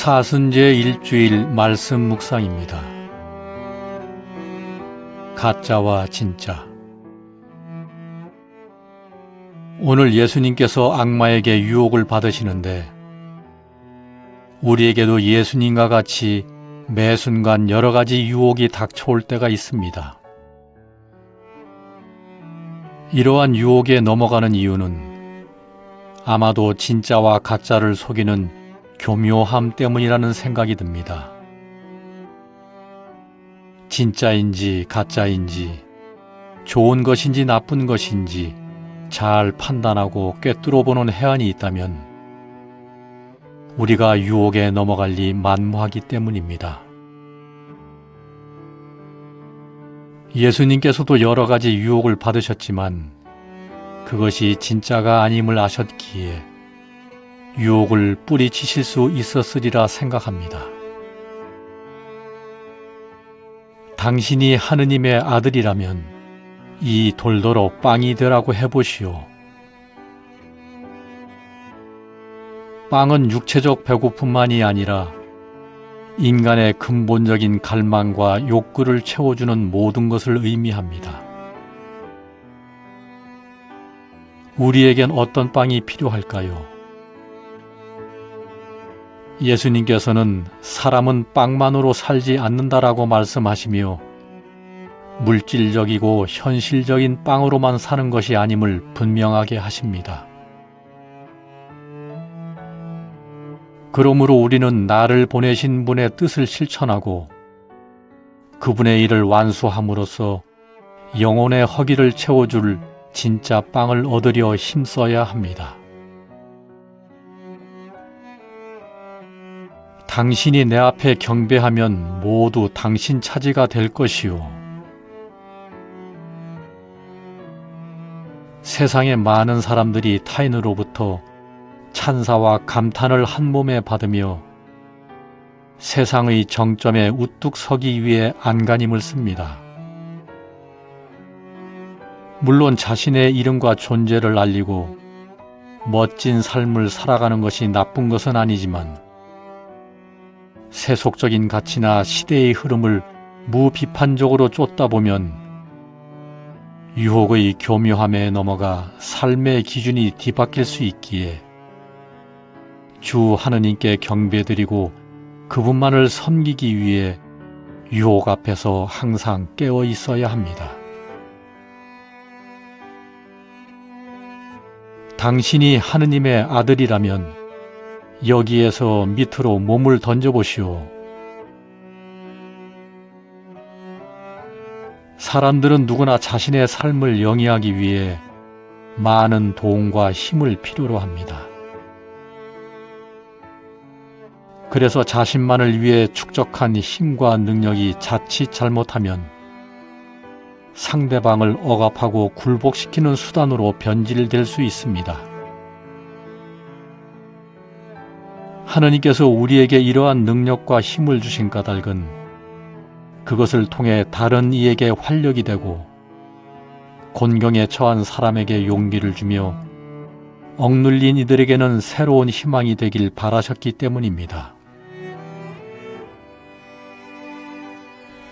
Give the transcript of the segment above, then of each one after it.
사순제 일주일 말씀 묵상입니다. 가짜와 진짜 오늘 예수님께서 악마에게 유혹을 받으시는데 우리에게도 예수님과 같이 매 순간 여러 가지 유혹이 닥쳐올 때가 있습니다. 이러한 유혹에 넘어가는 이유는 아마도 진짜와 가짜를 속이는 교묘함 때문이라는 생각이 듭니다. 진짜인지 가짜인지 좋은 것인지 나쁜 것인지 잘 판단하고 꿰뚫어 보는 해안이 있다면 우리가 유혹에 넘어갈 리 만무하기 때문입니다. 예수님께서도 여러 가지 유혹을 받으셨지만 그것이 진짜가 아님을 아셨기에 유혹을 뿌리치실 수 있었으리라 생각합니다. 당신이 하느님의 아들이라면 이 돌더러 빵이 되라고 해보시오. 빵은 육체적 배고픔만이 아니라 인간의 근본적인 갈망과 욕구를 채워주는 모든 것을 의미합니다. 우리에겐 어떤 빵이 필요할까요? 예수님께서는 사람은 빵만으로 살지 않는다라고 말씀하시며 물질적이고 현실적인 빵으로만 사는 것이 아님을 분명하게 하십니다. 그러므로 우리는 나를 보내신 분의 뜻을 실천하고 그분의 일을 완수함으로써 영혼의 허기를 채워줄 진짜 빵을 얻으려 힘써야 합니다. 당신이 내 앞에 경배하면 모두 당신 차지가 될 것이요. 세상의 많은 사람들이 타인으로부터 찬사와 감탄을 한 몸에 받으며 세상의 정점에 우뚝 서기 위해 안간힘을 씁니다. 물론 자신의 이름과 존재를 알리고 멋진 삶을 살아가는 것이 나쁜 것은 아니지만 세속적인 가치나 시대의 흐름을 무비판적으로 쫓다 보면 유혹의 교묘함에 넘어가 삶의 기준이 뒤바뀔 수 있기에 주 하느님께 경배드리고 그분만을 섬기기 위해 유혹 앞에서 항상 깨어 있어야 합니다. 당신이 하느님의 아들이라면 여기에서 밑으로 몸을 던져보시오. 사람들은 누구나 자신의 삶을 영위하기 위해 많은 도움과 힘을 필요로 합니다. 그래서 자신만을 위해 축적한 힘과 능력이 자칫 잘못하면 상대방을 억압하고 굴복시키는 수단으로 변질될 수 있습니다. 하느님께서 우리에게 이러한 능력과 힘을 주신 까닭은 그것을 통해 다른 이에게 활력이 되고 곤경에 처한 사람에게 용기를 주며 억눌린 이들에게는 새로운 희망이 되길 바라셨기 때문입니다.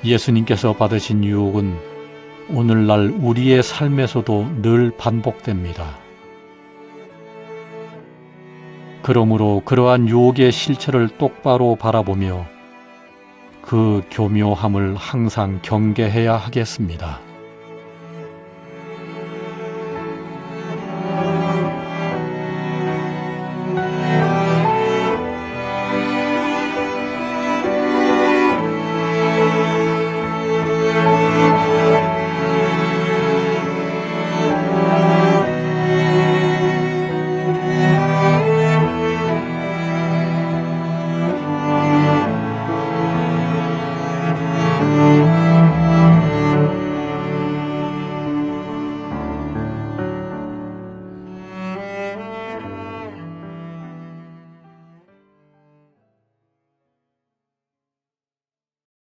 예수님께서 받으신 유혹은 오늘날 우리의 삶에서도 늘 반복됩니다. 그러므로 그러한 유혹의 실체를 똑바로 바라보며 그 교묘함을 항상 경계해야 하겠습니다.